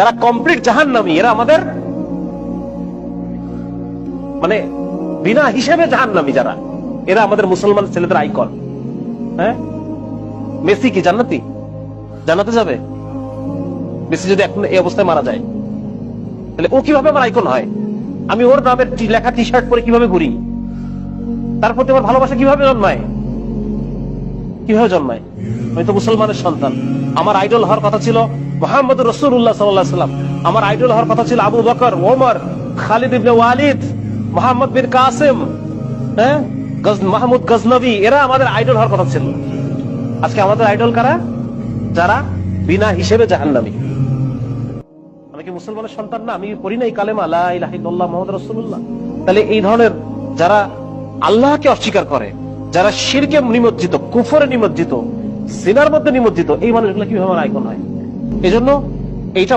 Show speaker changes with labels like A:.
A: যারা কমপ্লিট জাহান্নামী, এরা আমাদের মানে বিনা হিসেবে জাহান্নামী যারা। এরা আমাদের মুসলমান ছেলেদের আইকন। হ্যাঁ? মেসি কি, জান্নাতি? জান্নাতে যাবে? মেসি যদি এখন এই অবস্থায় মারা যায়, তাহলে ও কীভাবে আমার আইকন হয়? আমি ওর নামের লেখা টি শার্ট পরে কীভাবে ঘুরি? তার প্রতি আমার ভালোবাসা কীভাবে জন্মায়? কীভাবে জন্মায়? আমি তো মুসলমানের সন্তান। আমার আইডল হওয়ার কথা ছিল মোহাম্মদ রসুল্লাহ সাল্লাম আমার আইডল হওয়ার কথা ছিল আবু বকর, ওমর, খালিদ ইবনে ওয়ালিদ, মোহাম্মদ বিন কাসেম হ্যাঁ? মাহমুদ গজনবী, এরা আমাদের আইডল হওয়ার কথা ছিল। আজকে আমাদের আইডল কারা? যারা বিনা হিসেবে জাহান্নামী। কি মুসলমানের সন্তান না? আমি পড়ি কালেমা, লা ইলাহা ইল্লাল্লাহ মুহাম্মাদুর তাহলে এই ধরনের যারা আল্লাহকে অস্বীকার করে, যারা শিরকে নিমজ্জিত, কুফরে নিমজ্জিত, সিনার মধ্যে নিমজ্জিত, এই হয়? এজন্য এইটা